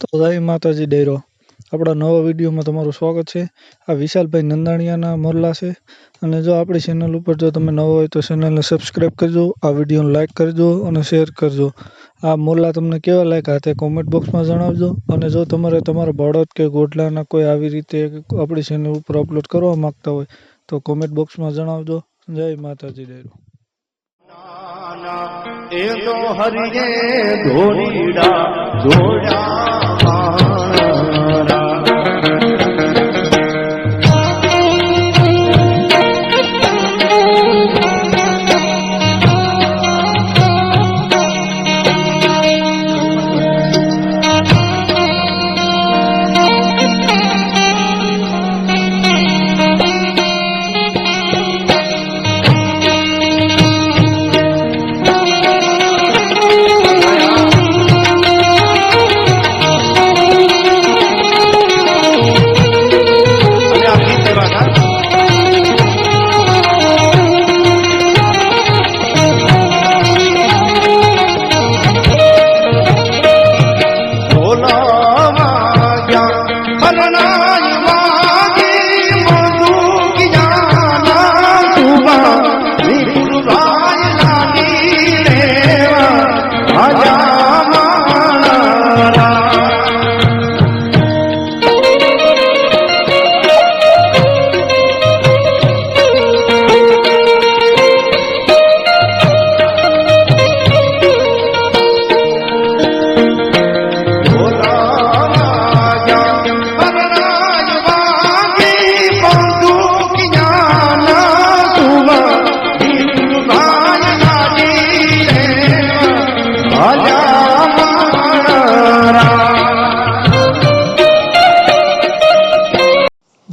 તો જય માતાજી ડેરો. આપણા નવા વિડીયોમાં તમારું સ્વાગત છે. આ વિશાલભાઈ નંદાણીયાના મોરલા છે. અને જો આપણી ચેનલ ઉપર જો તમે નવો હોય તો ચેનલને સબસ્ક્રાઈબ કરજો, આ વિડીયોને લાઇક કરજો અને શેર કરજો. આ મોરલા તમને કેવા લાગ્યા તે કોમેન્ટ બોક્સમાં જણાવજો. અને જો તમારે તમારા બળદ કે ગોડલાના કોઈ આવી રીતે આપણી ચેનલ ઉપર અપલોડ કરવા માગતા હોય તો કોમેન્ટ બોક્સમાં જણાવજો. જય માતાજી ડેરો. એ તો હરિયે ધોરીડા, જોડ્યા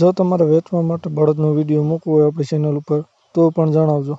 જો તમારે વેચવા માટે બળદનો વીડિયો મૂકવો હોય આપણી ચેનલ ઉપર તો પણ જણાવજો.